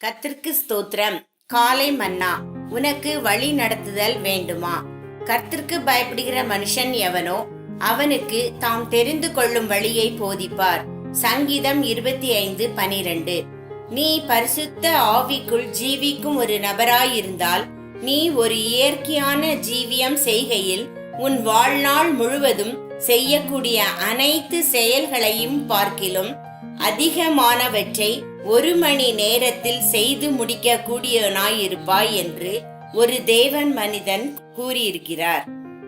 கத்திற்கு ஸ்தோத்திரம். காலை மன்னா உனக்கு வழி நடத்துதல் வேண்டுமா? கர்த்திற்கு பயப்படுகிற மனுஷன் எவனோ அவனுக்கு தாம் தெரிந்து கொள்ளும் வழியை போதிப்பார். சங்கீதம் இருபத்தி ஐந்து பனிரெண்டு. நீ பரிசுத்த ஆவிக்குள் ஜீவிக்கும் ஒரு நபராயிருந்தால் நீ ஒரு இயற்கையான ஜீவியம் செய்கையில் உன் வாழ்நாள் முழுவதும் செய்யக்கூடிய அனைத்து செயல்களையும் பார்க்கிலும் அதிகமானவற்றை ஒரு மணி நேரத்தில் செய்து முடிக்க கூடியவனாயிருப்பாய் என்று ஒரு தேவன் மனிதன் கூறியிருக்கிறார்.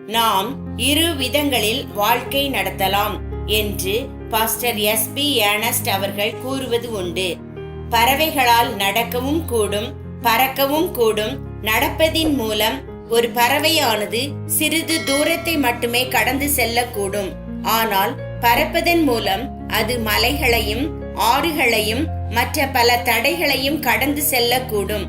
நாம் இரு விதங்களில் வாழ்க்கை நடத்தலாம் என்று பாஸ்டர் எஸ் பி ஏனஸ்ட் அவர்கள் கூறுவது உண்டு. பறவைகளால் நடக்கவும் கூடும் பறக்கவும் கூடும். நடப்பதின் மூலம் ஒரு பறவையானது சிறிது தூரத்தை மட்டுமே கடந்து செல்லக்கூடும். ஆனால் பறப்பதன் மூலம் அது மலைகளையும் ஆறுகளையும் மற்ற பல தடைகளையும் கடந்து செல்லக்கூடும்.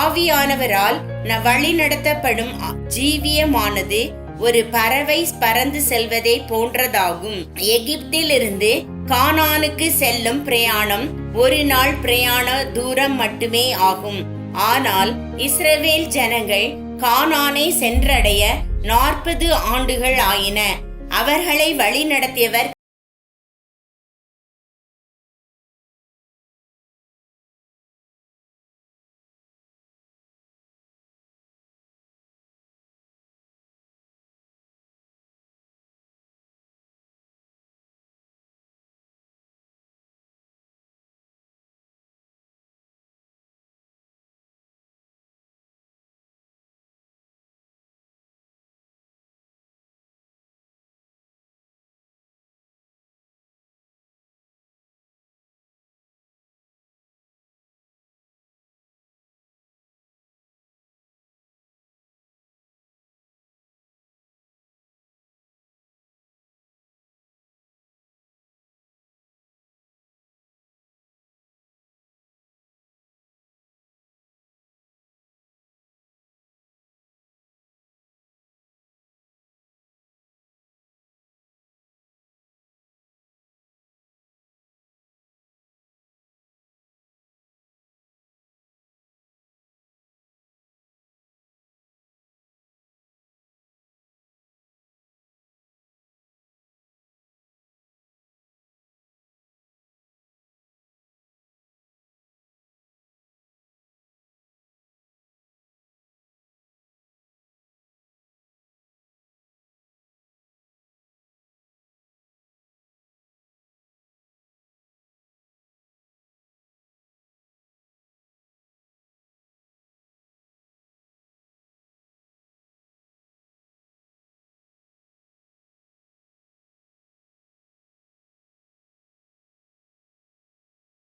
ஆவியானவரால் வழிநடத்தப்படும் ஜீவியமானது ஒரு பறவை பறந்து செல்வதை போன்றதாகும். எகிப்திலிருந்து கானானுக்கு செல்லும் பிரயாணம் ஒரு நாள் பிரயாண தூரம் மட்டுமே ஆகும். ஆனால் இஸ்ரவேல் ஜனங்கள் கானானை சென்றடைய நாற்பது ஆண்டுகள் ஆயின. அவர்களை வழிநடத்தியவர்